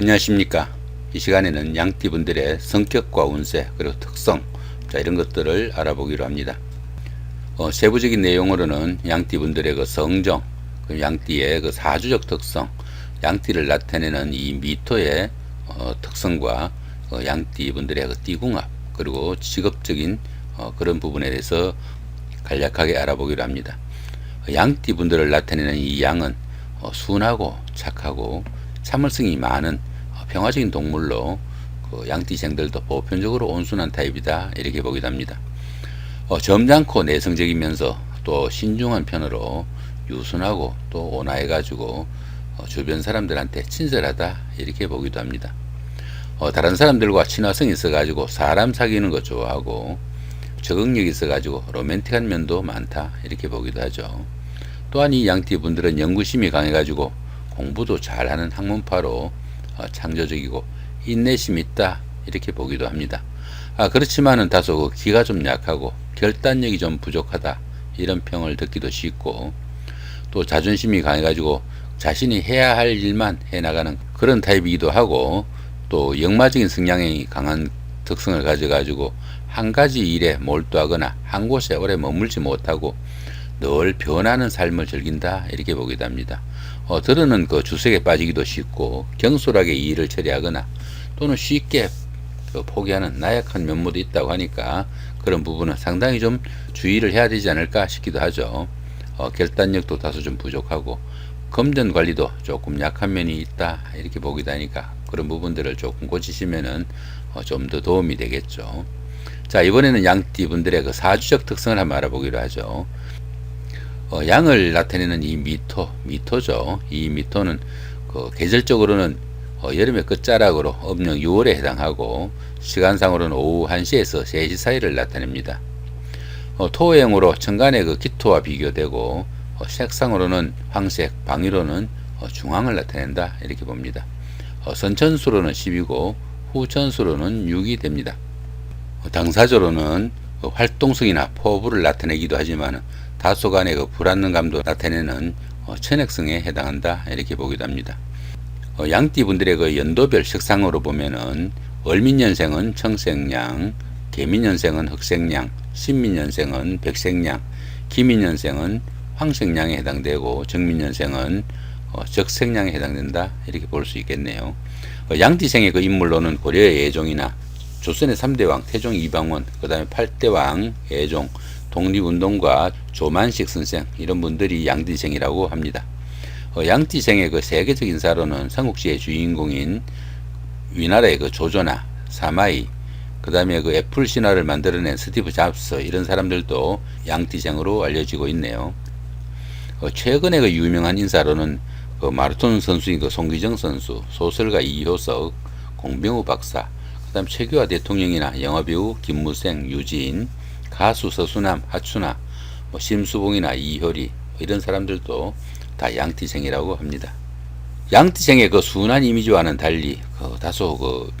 안녕하십니까. 이 시간에는 양띠분들의 성격과 운세 그리고 특성 자 이런 것들을 알아보기로 합니다. 어, 세부적인 내용으로는 양띠분들의 그 성정, 그 양띠의 그 사주적 특성, 양띠를 나타내는 이 미토의 어, 특성과 어, 양띠분들의 그 띠궁합 그리고 직업적인 어, 그런 부분에 대해서 간략하게 알아보기로 합니다. 양띠분들을 나타내는 이 양은 어, 순하고 착하고 참을성이 많은 어, 평화적인 동물로 그 양띠생들도 보편적으로 온순한 타입이다 이렇게 보기도 합니다. 어, 점잖고 내성적이면서 또 신중한 편으로 유순하고 또 온화해가지고 어, 주변 사람들한테 친절하다 이렇게 보기도 합니다. 어, 다른 사람들과 친화성이 있어가지고 사람 사귀는 거 좋아하고 적응력이 있어가지고 로맨틱한 면도 많다 이렇게 보기도 하죠. 또한 이 양띠 분들은 연구심이 강해가지고 공부도 잘하는 학문파로 어, 창조적이고 인내심이 있다 이렇게 보기도 합니다. 아 그렇지만은 다소 그 기가 좀 약하고 결단력이 좀 부족하다 이런 평을 듣기도 쉽고 또 자존심이 강해가지고 자신이 해야 할 일만 해나가는 그런 타입이기도 하고 또 역마적인 성향이 강한 특성을 가져가지고 한 가지 일에 몰두하거나 한 곳에 오래 머물지 못하고 늘 변하는 삶을 즐긴다 이렇게 보기도 합니다. 어, 들으는 그 주색에 빠지기도 쉽고 경솔하게 일을 처리하거나 또는 쉽게 그 포기하는 나약한 면모도 있다고 하니까 그런 부분은 상당히 좀 주의를 해야 되지 않을까 싶기도 하죠. 어, 결단력도 다소 좀 부족하고 금전 관리도 조금 약한 면이 있다 이렇게 보기도 하니까 그런 부분들을 조금 고치시면은 어, 좀 더 도움이 되겠죠. 자 이번에는 양띠 분들의 그 사주적 특성을 한번 알아보기로 하죠. 어, 양을 나타내는 이 미토, 미토죠. 이 미토는 그 계절적으로는 어, 여름의 끝자락으로 음력 6월에 해당하고 시간상으로는 오후 1시에서 3시 사이를 나타냅니다. 어, 토행으로 천간의 그 기토와 비교되고 어, 색상으로는 황색, 방위로는 어, 중앙을 나타낸다 이렇게 봅니다. 어, 선천수로는 10이고 후천수로는 6이 됩니다. 어, 당사자로는 그 활동성이나 포부를 나타내기도 하지만 다소간의 그 불안감도 나타내는 어, 천액성에 해당한다 이렇게 보기도 합니다. 어, 양띠 분들의 그 연도별 색상으로 보면은 을민년생은 청색양, 개민년생은 흑색양, 신민년생은 백색양, 기민년생은 황색양에 해당되고 정민년생은 어, 적색양에 해당된다 이렇게 볼 수 있겠네요. 어, 양띠생의 그 인물로는 고려의 예종이나 조선의 3대왕 태종 이방원, 그 다음에 8대왕 예종, 독립운동가 조만식 선생 이런 분들이 양띠생이라고 합니다. 어, 양띠생의 그 세계적 인 사로는 삼국지의 주인공인 위나라의 그 조조나 사마이 그 다음에 그 애플 신화를 만들어낸 스티브 잡스 이런 사람들도 양띠생으로 알려지고 있네요. 어, 최근에 그 유명한 인사로는 그 마라톤 선수인 그 송기정 선수, 소설가 이효석, 공병우 박사, 그 다음 최규하 대통령이나 영화배우 김무생, 유진, 가수 서수남, 하춘아, 뭐 심수봉이나 이효리 이런 사람들도 다 양띠생이라고 합니다. 양띠생의 그 순한 이미지와는 달리 그 다소 그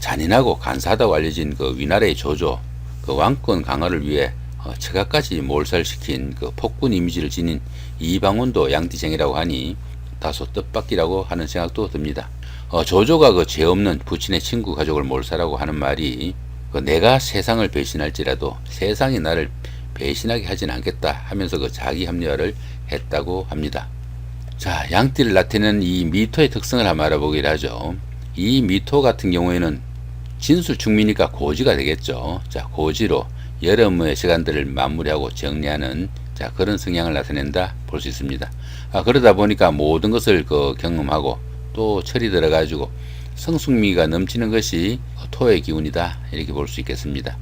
잔인하고 간사하다고 알려진 그 위나라의 조조, 그 왕권 강화를 위해 어, 처가까지 몰살시킨 그 폭군 이미지를 지닌 이방원도 양띠생이라고 하니 다소 뜻밖이라고 하는 생각도 듭니다. 어, 조조가 그 죄 없는 부친의 친구 가족을 몰살하고 하는 말이 그 내가 세상을 배신할지라도 세상이 나를 배신하게 하진 않겠다 하면서 그 자기 합리화를 했다고 합니다. 자, 양띠를 나타내는 이 미토의 특성을 한번 알아보기로 하죠. 이 미토 같은 경우에는 진술충미니까 고지가 되겠죠. 자, 고지로 여름의 시간들을 마무리하고 정리하는 자, 그런 성향을 나타낸다 볼 수 있습니다. 아, 그러다 보니까 모든 것을 그 경험하고 또 철이 들어가지고 성숙미가 넘치는 것이 토의 기운이다 이렇게 볼 수 있겠습니다.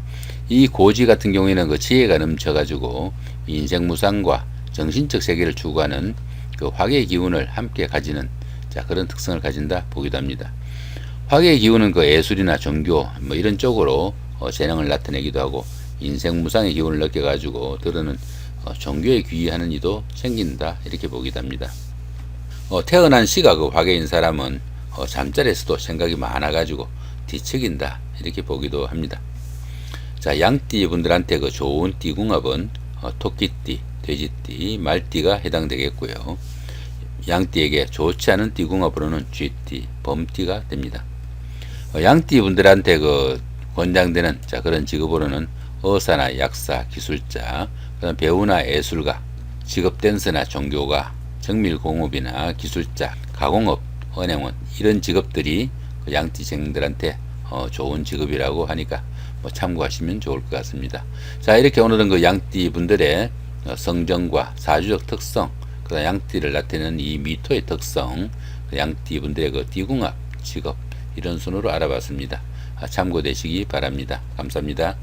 이 고지 같은 경우에는 그 지혜가 넘쳐가지고 인생 무상과 정신적 세계를 추구하는 그 화계의 기운을 함께 가지는 자 그런 특성을 가진다 보기도 합니다. 화계의 기운은 그 예술이나 종교 뭐 이런 쪽으로 어, 재능을 나타내기도 하고 인생 무상의 기운을 느껴가지고 들으는 어, 종교에 귀의하는 이도 생긴다 이렇게 보기도 합니다. 어, 태어난 시가 그 화계인 사람은 어, 잠자리에서도 생각이 많아가지고 뒤척인다 이렇게 보기도 합니다. 자 양띠 분들한테 그 좋은 띠궁합은 어, 토끼띠, 돼지띠, 말띠가 해당되겠고요. 양띠에게 좋지 않은 띠궁합으로는 쥐띠, 범띠가 됩니다. 어, 양띠 분들한테 그 권장되는 자 그런 직업으로는 의사나 약사, 기술자, 그다음 배우나 예술가, 직업 댄서나 종교가, 정밀공업이나 기술자, 가공업, 은행원 이런 직업들이 그 양띠생들한테 어, 좋은 직업이라고 하니까 뭐 참고하시면 좋을 것 같습니다. 자 이렇게 오늘은 그 양띠 분들의 어, 성정과 사주적 특성, 그다음 양띠를 나타내는 이 미토의 특성, 그 양띠 분들의 그 띠궁합, 직업 이런 순으로 알아봤습니다. 아, 참고되시기 바랍니다. 감사합니다.